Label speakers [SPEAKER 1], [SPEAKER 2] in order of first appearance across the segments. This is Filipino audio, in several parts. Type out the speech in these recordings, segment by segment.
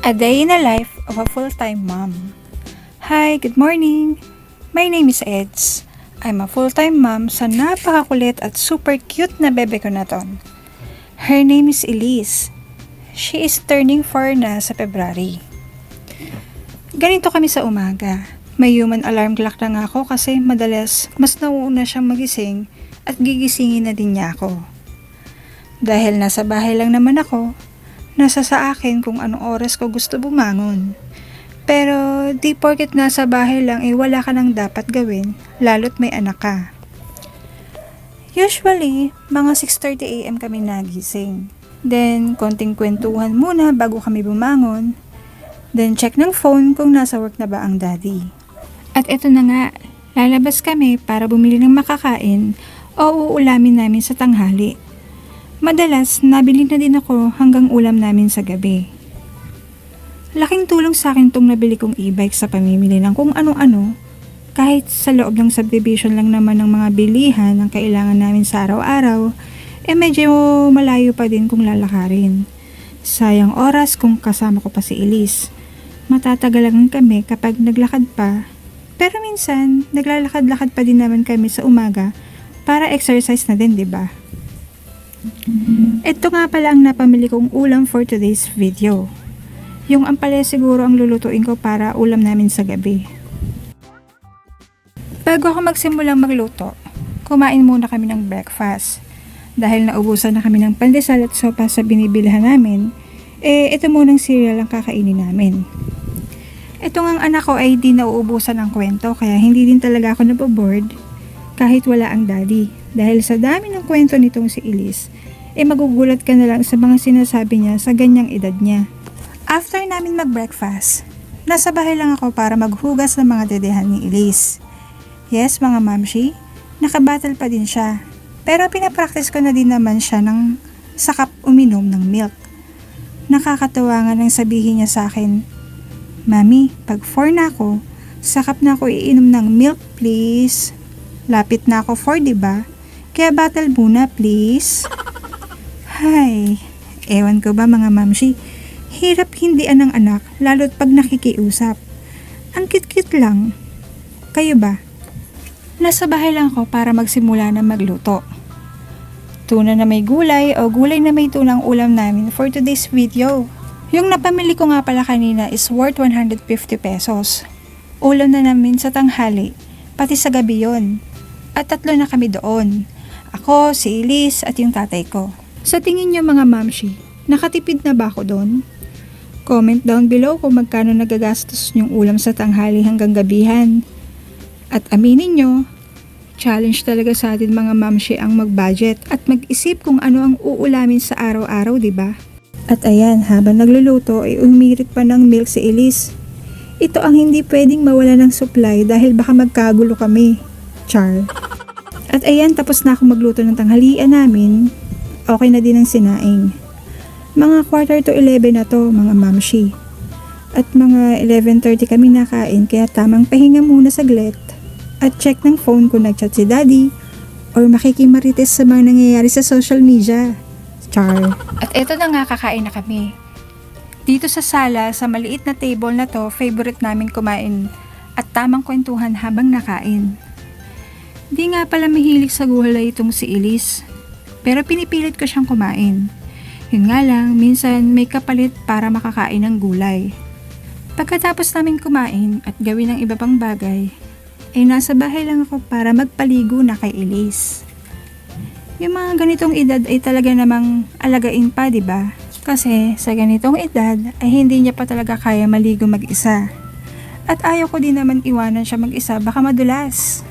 [SPEAKER 1] A day in a life of a full-time mom. Hi, good morning. My name is Eds. I'm a full-time mom sa napakakulit at super cute na bebe ko na ton. Her name is Elise. She is turning 4 na sa February. Ganito kami sa umaga. May human alarm clock na ako kasi madalas mas nauuna siyang magising at gigisingin na din niya ako. Dahil nasa bahay lang naman ako, nasa sa akin kung anong oras ko gusto bumangon. Pero di porket nasa bahay lang eh wala ka nang dapat gawin, lalo't may anak ka. Usually, mga 6.30am kami nagising. Then, konting kwentuhan muna bago kami bumangon. Then, check ng phone kung nasa work na ba ang daddy. At eto na nga, lalabas kami para bumili ng makakain o uulamin namin sa tanghali. Madalas, nabili na din ako hanggang ulam namin sa gabi. Laking tulong sa akin tong nabili kong e-bike sa pamimili ng kung ano-ano. Kahit sa loob ng subdivision lang naman ng mga bilihan ang kailangan namin sa araw-araw, eh medyo malayo pa din kung lalakarin. Sayang oras kung kasama ko pa si Elise. Matatagalan kami kapag naglakad pa. Pero minsan, naglalakad-lakad pa din naman kami sa umaga para exercise na din, di ba? Ito nga pala ang napamili kong ulam for today's video. Yung ampalaya siguro ang lulutuin ko para ulam namin sa gabi. Bago ako magsimulang magluto, kumain muna kami ng breakfast. Dahil naubusan na kami ng pandesal at sopa sa binibilhan namin, eh ito munang cereal ang kakainin namin. Ito ang anak ko ay di nauubusan ng kwento kaya hindi din talaga ako naboboard kahit wala ang daddy. Dahil sa dami ng kwento nitong si Elise, eh magugulat ka na lang sa mga sinasabi niya sa ganyang edad niya. After namin mag-breakfast, nasa bahay lang ako para maghugas ng mga dedehan ni Elise. Yes, mga mamshi, nakabattle pa din siya. Pero pinapractice ko na din naman siya ng sakap uminom ng milk. Nakakatawa nga nang sabihin niya sa akin, Mami, pag 4 na ako, sakap na ako iinom ng milk please. Lapit na ako 4, di ba? Kaya battle muna please. Hay, ewan ko ba mga mamshi, hirap hindi ng anak lalo't pag nakikiusap. Ang cute-cute lang. Kayo ba? Nasa bahay lang ako para magsimula na magluto. Tuna na may gulay o gulay na may tunang ulam namin for today's video. Yung napamili ko nga pala kanina is worth 150 pesos. Ulam na namin sa tanghali, pati sa gabi yon. At tatlo na kami doon. Ako, si Elise at yung tatay ko. Sa tingin niyo mga mamshi, nakatipid na ba ako doon? Comment down below kung magkano nagagastos yung ulam sa tanghali hanggang gabihan. At aminin nyo, challenge talaga sa atin mga mamshi ang mag-budget at mag-isip kung ano ang uulamin sa araw-araw, di ba? At ayan, habang nagluluto ay umirit pa ng milk si Elise. Ito ang hindi pwedeng mawala ng supply dahil baka magkagulo kami. Char. At ayan, tapos na ako magluto ng tanghalian namin. Okay na din ang sinaing. Mga quarter to 11 na to, mga mamshi. At mga 11.30 kami nakain kaya tamang pahinga muna saglit. At check ng phone kung nagchat si daddy or makikimarites sa mga nangyayari sa social media. Char. At eto na nga kakain na kami. Dito sa sala, sa maliit na table na to, favorite namin kumain at tamang kwentuhan habang nakain. Di nga pala mahilig sa gulay itong si Elise, pero pinipilit ko siyang kumain. Yun nga lang, minsan may kapalit para makakain ng gulay. Pagkatapos namin kumain at gawin ng iba pang bagay, ay nasa bahay lang ako para magpaligo na kay Elise. Yung mga ganitong edad ay talaga namang alagain pa, di ba? Kasi sa ganitong edad ay hindi niya pa talaga kaya maligo mag-isa. At ayaw ko din naman iwanan siya mag-isa, baka madulas.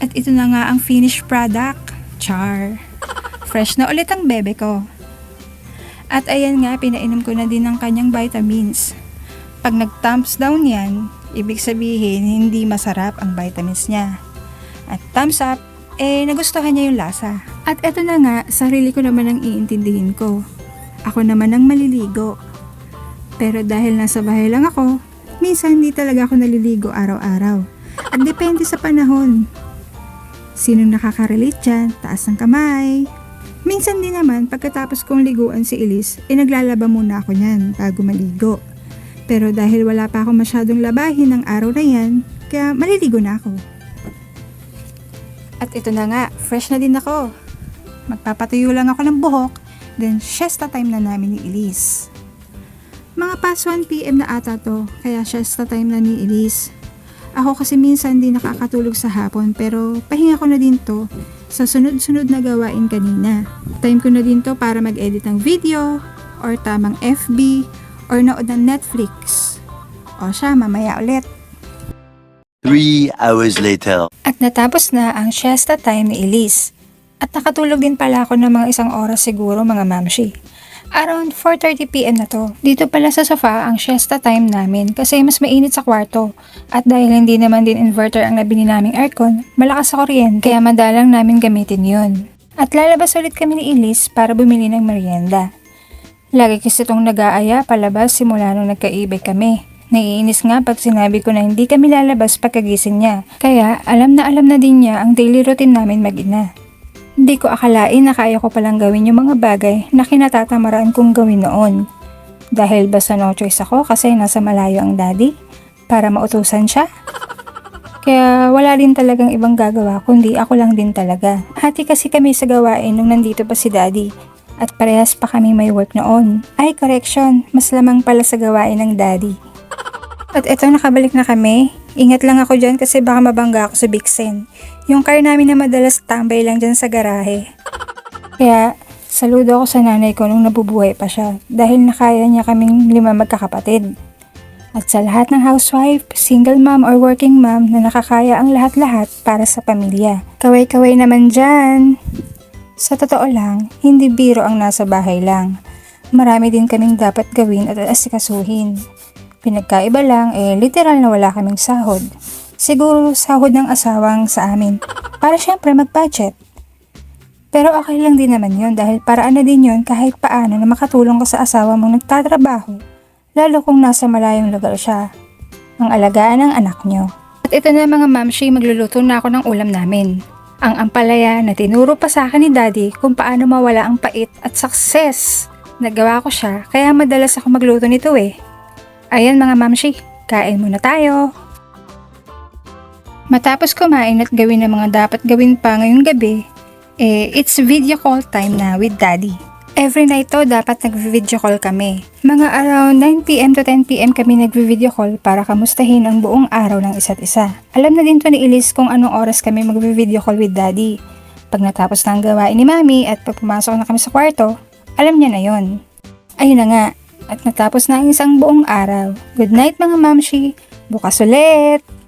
[SPEAKER 1] At ito na nga ang finished product. Char. Fresh na ulit ang bebe ko. At ayan nga, pinainom ko na din ng kanyang vitamins. Pag nag-thumbs down yan, ibig sabihin hindi masarap ang vitamins niya. At thumbs up, eh nagustuhan niya yung lasa. At eto na nga, sarili ko naman ang iintindihin ko. Ako naman ang maliligo. Pero dahil nasa bahay lang ako, minsan hindi talaga ako naliligo araw-araw. At depende sa panahon. Sinong nakaka-relate dyan? Taas ng kamay. Minsan din naman, pagkatapos kong liguan si Elise, eh naglalaba muna ako niyan bago maligo. Pero dahil wala pa ako masyadong labahin ng araw na yan, kaya maliligo na ako. At ito na nga, fresh na din ako. Magpapatuyo lang ako ng buhok, then siesta time na namin ni Elise. Mga past 1pm na ata to, kaya siesta time na ni Elise. Ako kasi minsan di nakakatulog sa hapon pero pahinga ko na din to sa sunod-sunod na gawain kanina. Time ko na din to para mag-edit ng video or tamang FB or nood ng Netflix. O siya, mamaya ulit.
[SPEAKER 2] Three hours later.
[SPEAKER 1] At natapos na ang siesta time ni Elise. At nakatulog din pala ako ng mga isang oras siguro mga mamshi. Around 4.30pm na to. Dito pala sa sofa ang siesta time namin kasi mas mainit sa kwarto. At dahil hindi naman din inverter ang nabili naming aircon, malakas sa kuryente kaya madalang namin gamitin yun. At lalabas ulit kami ni Elise para bumili ng merienda. Lagi kasi itong nag-aaya palabas simula nung nagkaibay kami. Naiinis nga pag sinabi ko na hindi kami lalabas pagkagising niya. Kaya alam na alam na din niya ang daily routine namin mag-ina. Hindi ko akalain na kaya ko palang gawin yung mga bagay na kinatatamaraan kong gawin noon. Dahil basta no choice ako kasi nasa malayo ang daddy para mautusan siya. Kaya wala din talagang ibang gagawa kundi ako lang din talaga. Hati kasi kami sa gawain nung nandito pa si daddy at parehas pa kami may work noon. Ay, correction, mas lamang pala sa gawain ng daddy. At eto nakabalik na kami. Ingat lang ako dyan kasi baka mabangga ako sa Bixen. Yung car namin na madalas tambay lang dyan sa garahe. Kaya saludo ako sa nanay ko nung nabubuhay pa siya dahil nakaya niya kaming lima magkakapatid. At sa lahat ng housewife, single mom or working mom na nakakaya ang lahat-lahat para sa pamilya. Kaway-kaway naman dyan! Sa totoo lang, hindi biro ang nasa bahay lang. Marami din kaming dapat gawin at asikasuhin. Pinagkaiba lang, eh literal na wala kaming sahod. Siguro sahod ng asawang sa amin. Para syempre mag-budget. Pero okay lang din naman yun dahil paraan na din yun kahit paano na makatulong ka sa asawa mong nagtatrabaho. Lalo kung nasa malayong lugar siya. Ang alagaan ng anak nyo. At ito na mga mamshi, magluluto na ako ng ulam namin. Ang ampalaya na tinuro pa sa akin ni daddy kung paano mawala ang pait at success. Nagawa ko siya kaya madalas ako magluto nito eh. Ayan mga mamshi, kain muna tayo. Matapos kumain at gawin ang mga dapat gawin pa ngayong gabi, eh, it's video call time na with daddy. Every night to, dapat nag-video call kami. Mga around 9pm to 10pm kami nag-video call para kamustahin ang buong araw ng isa't isa. Alam na din to ni Elise kung anong oras kami mag-video call with daddy. Pag natapos na ang gawain ni mami at pag pumasok na kami sa kwarto, alam niya na yon. Ayun na nga, at natapos na ang isang buong araw. Good night mga mamshi, bukas ulit!